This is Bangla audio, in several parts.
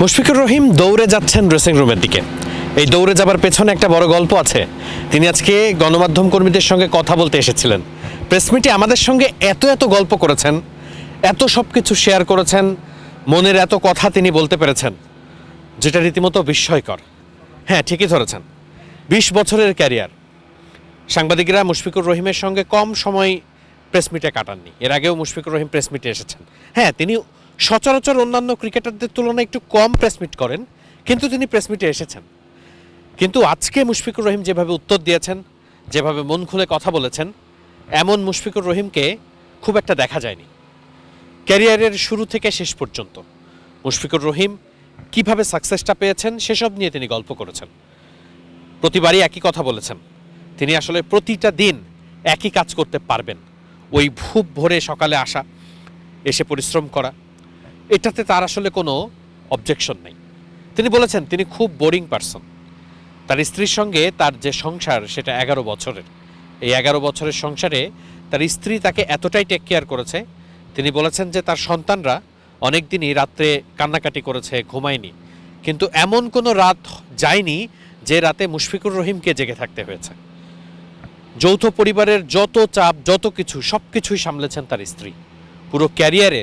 মুশফিকুর রহিম দৌড়ে যাচ্ছেন ড্রেসিং রুমের দিকে। এই দৌড়ে যাবার পেছনে একটা বড় গল্প আছে। তিনি আজকে গণমাধ্যম কর্মীদের সঙ্গে কথা বলতে এসেছিলেন। প্রেস মিটে আমাদের সঙ্গে এত এত গল্প করেছেন, এত সব কিছু শেয়ার করেছেন, মনের এত কথা তিনি বলতে পেরেছেন, যেটা রীতিমতো বিস্ময়কর। হ্যাঁ ঠিকই ধরেছেন। বিশ বছরের ক্যারিয়ার সাংবাদিকরা মুশফিকুর রহিমের সঙ্গে কম সময় প্রেস মিটে কাটাননি। এর আগেও মুশফিকুর রহিম প্রেস মিটে এসেছেন। হ্যাঁ তিনি সচরাচর অন্যান্য ক্রিকেটারদের তুলনায় একটু কম প্রেস মিট করেন, কিন্তু তিনি প্রেস মিটে এসেছেন। কিন্তু আজকে মুশফিকুর রহিম যেভাবে উত্তর দিয়েছেন, যেভাবে মন খুলে কথা বলেছেন, এমন মুশফিকুর রহিমকে খুব একটা দেখা যায়নি। ক্যারিয়ারের শুরু থেকে শেষ পর্যন্ত মুশফিকুর রহিম কীভাবে সাকসেসটা পেয়েছেন, সেসব নিয়ে তিনি গল্প করেছেন। প্রতিবারই একই কথা বলেছেন। তিনি আসলে প্রতিটা দিন একই কাজ করতে পারবেন। ওই ভূপ ভরে সকালে আসা, এসে পরিশ্রম করা, এটাতে তার আসলে কোনো অবজেকশন নেই। তিনি বলেছেন, তিনি খুব বোরিং পারসন তার স্ত্রীর সঙ্গে তার যে সংসার, সেটা এগারো বছরের। এই এগারো বছরের সংসারে তার স্ত্রী তাকে এতটাই টেক কেয়ার করেছে, তিনি বলেছেন যে তার সন্তানরা অনেক দিনই রাত্রে কান্নাকাটি করেছে, ঘুমায়নি। কিন্তু এমন কোনো রাত যায়নি যে রাতে মুশফিকুর রহিমকে জেগে থাকতে হয়েছে। যৌথ পরিবারের যত চাপ, যত কিছু সব কিছুই সামলেছেন তার স্ত্রী। পুরো ক্যারিয়ারে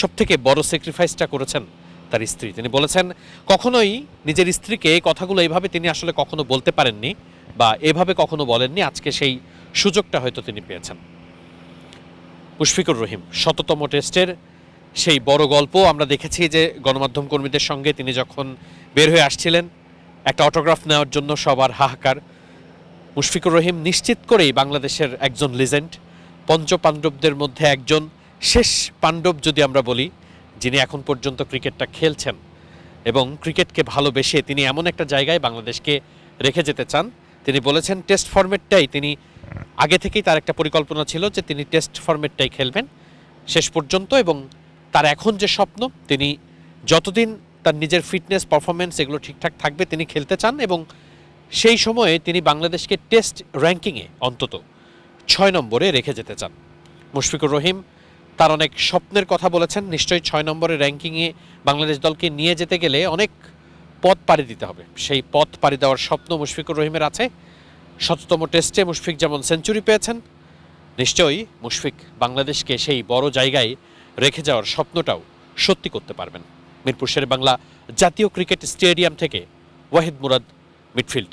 সব থেকে বড় স্যাক্রিফাইসটা করেছেন তার স্ত্রী। তিনি বলেছেন, কখনোই নিজের স্ত্রীকে এই কথাগুলো এইভাবে তিনি আসলে কখনো বলতে পারেননি বা এভাবে কখনো বলেননি। আজকে সেই সুযোগটা হয়তো তিনি পেয়েছেন। মুশফিকুর রহিম, শততম টেস্টের সেই বড় গল্প আমরা দেখেছি যে গণমাধ্যম কর্মীদের সঙ্গে তিনি যখন বের হয়ে আসছিলেন, একটা অটোগ্রাফ নেওয়ার জন্য সবার হাহাকার। মুশফিকুর রহিম নিশ্চিত করেই বাংলাদেশের একজন লিজেন্ড পঞ্চ পাণ্ডবদের মধ্যে একজন শেষ পাণ্ডব যদি আমরা বলি, যিনি এখন পর্যন্ত ক্রিকেটটা খেলছেন। এবং ক্রিকেটকে ভালোবেসে তিনি এমন একটা জায়গায় বাংলাদেশকে রেখে যেতে চান। তিনি বলেছেন, টেস্ট ফর্মেটটাই তিনি আগে থেকেই তার একটা পরিকল্পনা ছিল যে তিনি টেস্ট ফর্মেটটাই খেলবেন শেষ পর্যন্ত। এবং তার এখন যে স্বপ্ন, তিনি যতদিন তার নিজের ফিটনেস পারফরমেন্স এগুলো ঠিকঠাক থাকবে তিনি খেলতে চান। এবং সেই সময়ে তিনি বাংলাদেশকে টেস্ট র্যাঙ্কিংয়ে অন্তত ছয় নম্বরে রেখে যেতে চান। মুশফিকুর রহিম তার অনেক স্বপ্নের কথা বলেছেন, নিশ্চয়ই ছয় নম্বরের র্যাঙ্কিংয়ে বাংলাদেশ দলকে নিয়ে যেতে গেলে অনেক পথ পাড়ি দিতে হবে। সেই পথ পাড়ি দেওয়ার স্বপ্ন মুশফিকুর রহিমের আছে। শততম টেস্টে মুশফিক যেমন সেঞ্চুরি পেয়েছেন, নিশ্চয়ই মুশফিক বাংলাদেশকে সেই বড় জায়গায় রেখে যাওয়ার স্বপ্নটাও সত্যি করতে পারবেন। মিরপুর শেরে বাংলা জাতীয় ক্রিকেট স্টেডিয়াম থেকে ওয়াহিদ মুরাদ, মিডফিল্ড।